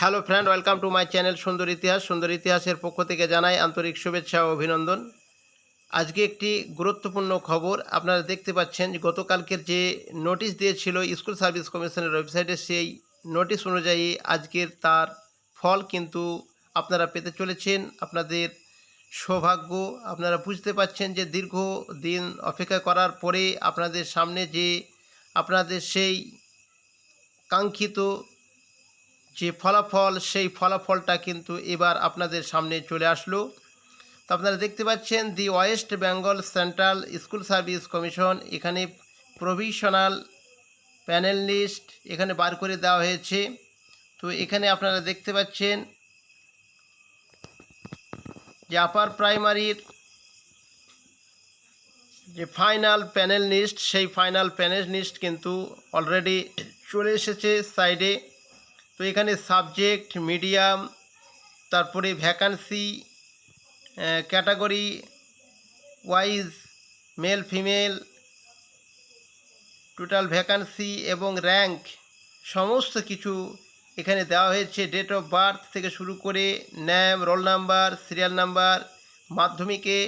Hello friend welcome to my channel সুন্দর ইতিহাস সুন্দর ইতিহাসের পক্ষ থেকে জানাই আন্তরিক শুভেচ্ছা ও অভিনন্দন। আজকে একটি গুরুত্বপূর্ণ খবর আপনারা দেখতে পাচ্ছেন যে গতকালকের যে নোটিশ দিয়েছিল স্কুল সার্ভিস কমিশনের ওয়েবসাইটে সেই নোটিশ অনুযায়ী আজকের তার ফল কিন্তু আপনারা পেতে চলেছেন। আপনাদের সৌভাগ্য, আপনারা বুঝতে পাচ্ছেন যে দীর্ঘ দিন অপেক্ষা করার পরে আপনাদের সামনে যে, আপনাদের সেই কাঙ্ক্ষিত যে ফলাফল, সেই ফলাফলটা কিন্তু এবার আপনাদের সামনে চলে আসলো। তো আপনারা দেখতে পাচ্ছেন, the West Bengal central school service commission এখানে প্রভিশনাল প্যানেল লিস্ট এখানে বার করে দেওয়া হয়েছে। তো এখানে আপনারা দেখতে পাচ্ছেন যে আপার প্রাইমারির যে ফাইনাল প্যানেল লিস্ট সেই ফাইনাল প্যানেল লিস্ট কিন্তু অলরেডি চলে এসেছে সাইডে তো এখানে সাবজেক্ট মিডিয়াম তারপরে vacancy category wise male female total vacancy এবং র্যাঙ্ক সমস্ত কিছু এখানে দেওয়া হয়েছে। ডেট অফ বার্থ থেকে শুরু করে name roll number serial number মাধ্যমিকে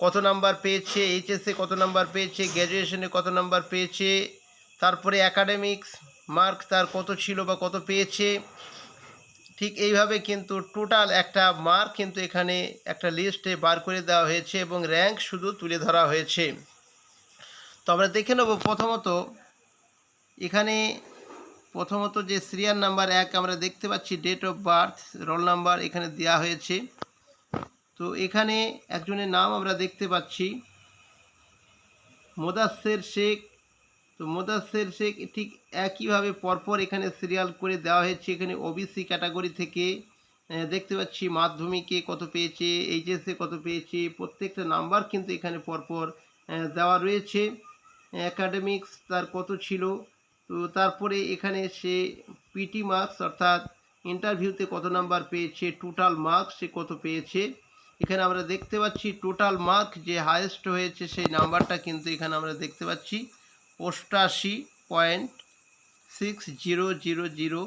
কত নাম্বার পেয়েছে এইচএসে কত নাম্বার পেয়েছে গ্র্যাজুয়েশনে কত নাম্বার পেয়েছে, তারপরে অ্যাকাডেমিক্স মার্ক তার কত ছিল বা কত পেয়েছে। ঠিক এইভাবে কিন্তু টোটাল একটা মার্ক কিন্তু এখানে একটা লিস্টে বার করে দেওয়া হয়েছে এবং র্যাঙ্ক শুধু তুলে ধরা হয়েছে। তো আমরা দেখে নেব প্রথমত, এখানে প্রথমত যে সিরিয়াল নাম্বার এক আমরা দেখতে পাচ্ছি, date of birth, roll number এখানে দেওয়া হয়েছে। তো এখানে একজনের নাম আমরা দেখতে পাচ্ছি, মোদাসের শেখ তো মোদাসের শেখ ঠিক একইভাবে পরপর এখানে সিরিয়াল করে দেওয়া হয়েছে। এখানে ওবিসি ক্যাটাগরি থেকে দেখতে পাচ্ছি মাধ্যমিকে কত পেয়েছে এইচএসে কত পেয়েছে, প্রত্যেকটা নাম্বার কিন্তু এখানে পরপর দেওয়া রয়েছে। অ্যাকাডেমিক্স তার কত ছিল? তো তারপরে এখানে সে পিটি মার্কস অর্থাৎ ইন্টারভিউতে কত নাম্বার পেয়েছে টোটাল মার্কস সে কত পেয়েছে। এখানে আমরা দেখতে পাচ্ছি টোটাল মার্ক যে হায়েস্ট হয়েছে সেই নাম্বারটা কিন্তু এখানে আমরা দেখতে পাচ্ছি। অষ্টাশি point six zero zero zero.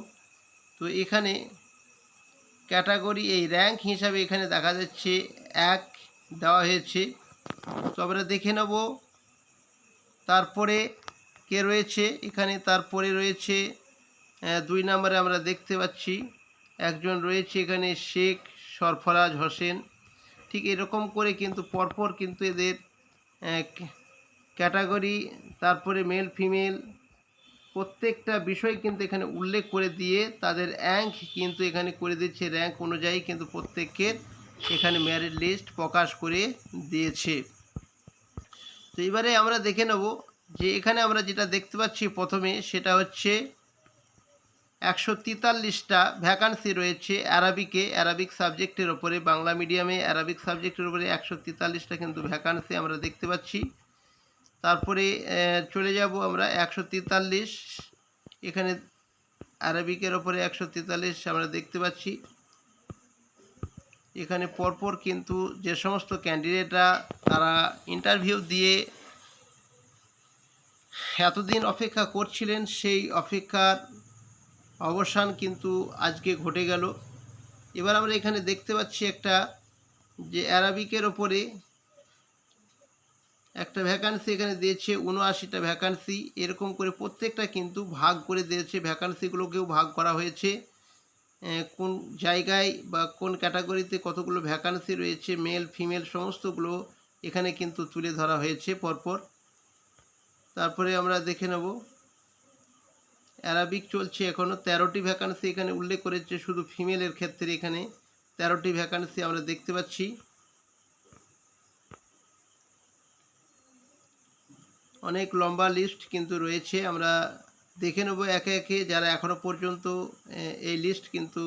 তো এখানে ক্যাটাগরি, এই র্যাঙ্ক হিসাবে এখানে দেখা যাচ্ছে এক দেওয়া হয়েছে। তো আমরা দেখে নেব, তারপরে কে রয়েছে? এখানে তারপরে রয়েছে দুই নম্বরে আমরা দেখতে পাচ্ছি, একজন রয়েছে এখানে শেখ সরফরাজ হোসেন। ঠিক এরকম করে কিন্তু পরপর কিন্তু এদের ক্যাটাগরি, তারপরে মেল ফিমেল প্রত্যেকটা বিষয় কিন্তু এখানে উল্লেখ করে দিয়ে তাদের র্যাঙ্ক কিন্তু এখানে করে দিচ্ছে। র্যাঙ্ক অনুযায়ী কিন্তু প্রত্যেকের এখানে ম্যারিট লিস্ট প্রকাশ করে দিয়েছে। তো এবারে আমরা দেখে নেব যে এখানে আমরা যেটা দেখতে পাচ্ছি প্রথমে সেটা হচ্ছে একশো তেতাল্লিশটা ভ্যাকান্সি রয়েছে অ্যারাবিকে অ্যারাবিক সাবজেক্টের ওপরে, বাংলা মিডিয়ামে অ্যারাবিক সাবজেক্টের উপরে একশো তেতাল্লিশটা কিন্তু ভ্যাকান্সি আমরা দেখতে পাচ্ছি। তারপরে চলে যাব আমরা একশো তেতাল্লিশ। এখানে অ্যারাবিকের ওপরে একশো তেতাল্লিশ আমরা দেখতে পাচ্ছি। এখানে পরপর কিন্তু যে সমস্ত ক্যান্ডিডেটরা তারা ইন্টারভিউ দিয়ে এতদিন অপেক্ষা করছিলেন, সেই অপেক্ষার অবসান কিন্তু আজকে ঘটে গেল। এবার আমরা এখানে দেখতে পাচ্ছি একটা যে অ্যারাবিকের ওপরে একটা ভ্যাকান্সি এখানে দিয়েছে, উনআশিটা ভ্যাকান্সি এরকম করে প্রত্যেকটা কিন্তু ভাগ করে দিয়েছে ভ্যাকান্সিগুলোকেও ভাগ করা হয়েছে। কোন জায়গায় বা কোন ক্যাটাগরিতে কতগুলো ভ্যাকান্সি রয়েছে মেল ফিমেল সমস্তগুলো এখানে কিন্তু তুলে ধরা হয়েছে পরপর। তারপরে আমরা দেখে নেব। অ্যারাবিক চলছে এখনও তেরোটি ভ্যাকান্সি এখানে উল্লেখ করেছে, শুধু ফিমেলের ক্ষেত্রে এখানে তেরোটি ভ্যাকান্সি আমরা দেখতে পাচ্ছি। অনেক লম্বা লিস্ট কিন্তু রয়েছে। আমরা দেখে নেব একে একে যারা এখনও পর্যন্ত এই লিস্ট কিন্তু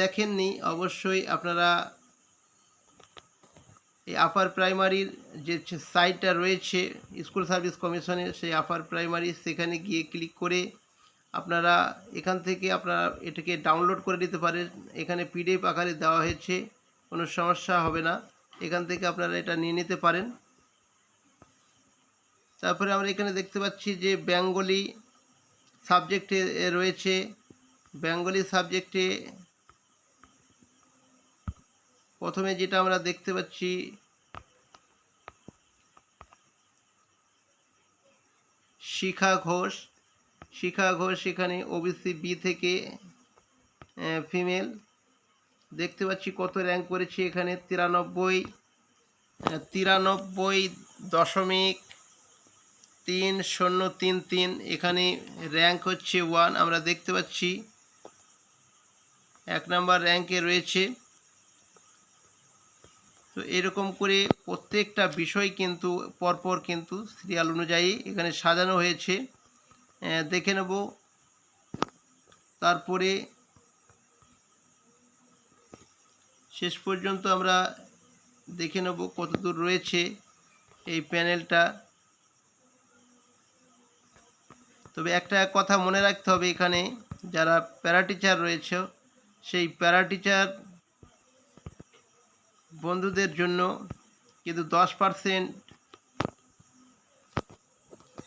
দেখেননি। অবশ্যই আপনারা এই আপার প্রাইমারির যে সাইটটা রয়েছে স্কুল সার্ভিস কমিশনের সেই আপার প্রাইমারি সেখানে গিয়ে ক্লিক করে আপনারা এখান থেকে আপনারা এটাকে ডাউনলোড করে নিতে পারেন। এখানে পিডিএফ আকারে দেওয়া হয়েছে, কোনো সমস্যা হবে না। এখান থেকে আপনারা এটা নিয়ে নিতে পারেন। তারপরে আমরা এখানে দেখতে পাচ্ছি যে বেঙ্গলি সাবজেক্টে রয়েছে। বেঙ্গলি সাবজেক্টে প্রথমে যেটা আমরা দেখতে পাচ্ছি, শিখা ঘোষ। শিখা ঘোষ এখানে ওবিসি বি থেকে ফিমেল দেখতে পাচ্ছি কত র্যাঙ্ক করেছে এখানে, তিরানব্বই তিরানব্বই দশমিক তিন, শূন্য, তিন তিন। এখানে র্যাঙ্ক হচ্ছে ওয়ান আমরা দেখতে পাচ্ছি এক নাম্বার র্যাঙ্কে রয়েছে। তো এরকম করে প্রত্যেকটা বিষয় কিন্তু, পরপর কিন্তু সিরিয়াল অনুযায়ী এখানে সাজানো হয়েছে। দেখে নেব। তারপরে শেষ পর্যন্ত আমরা দেখে নেব কতদূর রয়েছে এই প্যানেলটা তবে একটা কথা মনে রাখতে হবে এখানে, যারা প্যারা টিচার রয়েছে, সেই প্যারা টিচার বন্ধুদের জন্য কিন্তু দশ পার্সেন্ট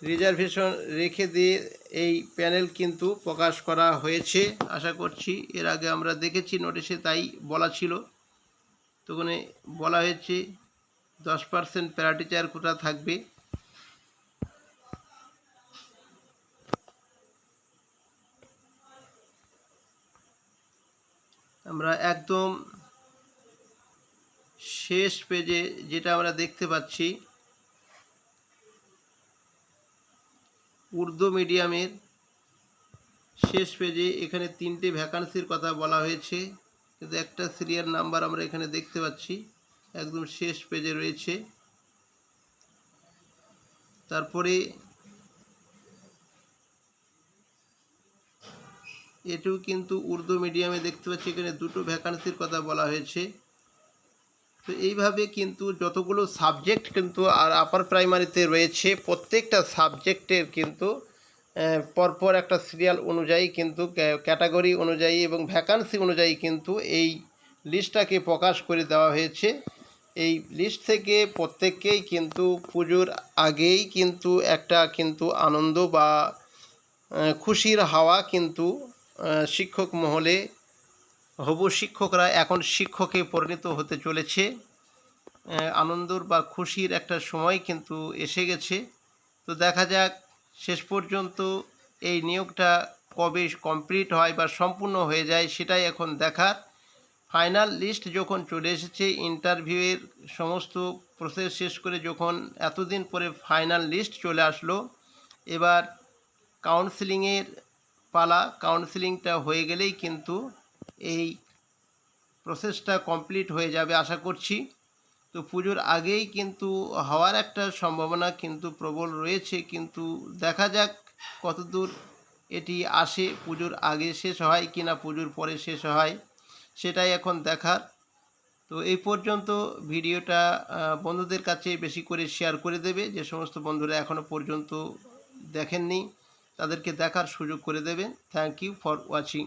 রিজার্ভেশন রেখে দিয়ে এই প্যানেল কিন্তু প্রকাশ করা হয়েছে। আশা করছি এর আগে আমরা দেখেছি, নোটিশে তাই বলা ছিল। তো ওখানে বলা হয়েছে দশ পার্সেন্ট প্যারা টিচার কোটা থাকবে। আমরা একদম শেষ পেজে যেটা আমরা দেখতে পাচ্ছি, উর্দু মিডিয়ামের শেষ পেজে এখানে তিনটে ভ্যাকান্সির কথা বলা হয়েছে। কিন্তু একটা সিরিয়াল নাম্বার আমরা এখানে দেখতে পাচ্ছি, একদম শেষ পেজে রয়েছে। তারপরে এটাও কিন্তু উর্দু মিডিয়ামে দেখতে পাচ্ছি, এখানে দুটো ভ্যাকান্সির কথা বলা হয়েছে। তো এইভাবে কিন্তু যতগুলো সাবজেক্ট কিন্তু আর আপার প্রাইমারিতে রয়েছে, প্রত্যেকটা সাবজেক্টের কিন্তু পরপর একটা সিরিয়াল অনুযায়ী কিন্তু ক্যাটাগরি অনুযায়ী এবং ভ্যাকান্সি অনুযায়ী কিন্তু এই লিস্টটাকে প্রকাশ করে দেওয়া হয়েছে। এই লিস্ট থেকে প্রত্যেককেই কিন্তু পুজোর আগেই কিন্তু একটা কিন্তু আনন্দ বা খুশির হাওয়া কিন্তু শিক্ষক মহলে হবু শিক্ষকরা এখন শিক্ষকে পরিণত হতে চলেছে। আনন্দর বা খুশির একটা সময় কিন্তু এসে গেছে। তো দেখা যাক, শেষ পর্যন্ত এই নিয়োগটা কবে কমপ্লিট হয় বা সম্পূর্ণ হয়ে যায় সেটাই এখন দেখার। ফাইনাল লিস্ট যখন চলে এসেছে ইন্টারভিউয়ের সমস্ত প্রসেস শেষ করে যখন এতদিন পরে ফাইনাল লিস্ট চলে আসলো, এবার কাউন্সিলিংয়ের পালা কাউন্সিলিংটা হয়ে গেলেই কিন্তু এই প্রসেসটা কমপ্লিট হয়ে যাবে আশা করছি। তো পুজোর আগেই কিন্তু হওয়ার একটা সম্ভাবনা কিন্তু প্রবল রয়েছে, কিন্তু দেখা যাক কতদূর এটি আসে, পুজোর আগে শেষ হয় কি না পুজোর পরে শেষ হয়, সেটাই এখন দেখার। তো এই পর্যন্ত ভিডিওটা বন্ধুদের কাছে বেশি করে শেয়ার করে দেবে, যে সমস্ত বন্ধুরা এখনও পর্যন্ত দেখেননি। তাদেরকে দেখার সুযোগ করে দেবেন। Thank you for watching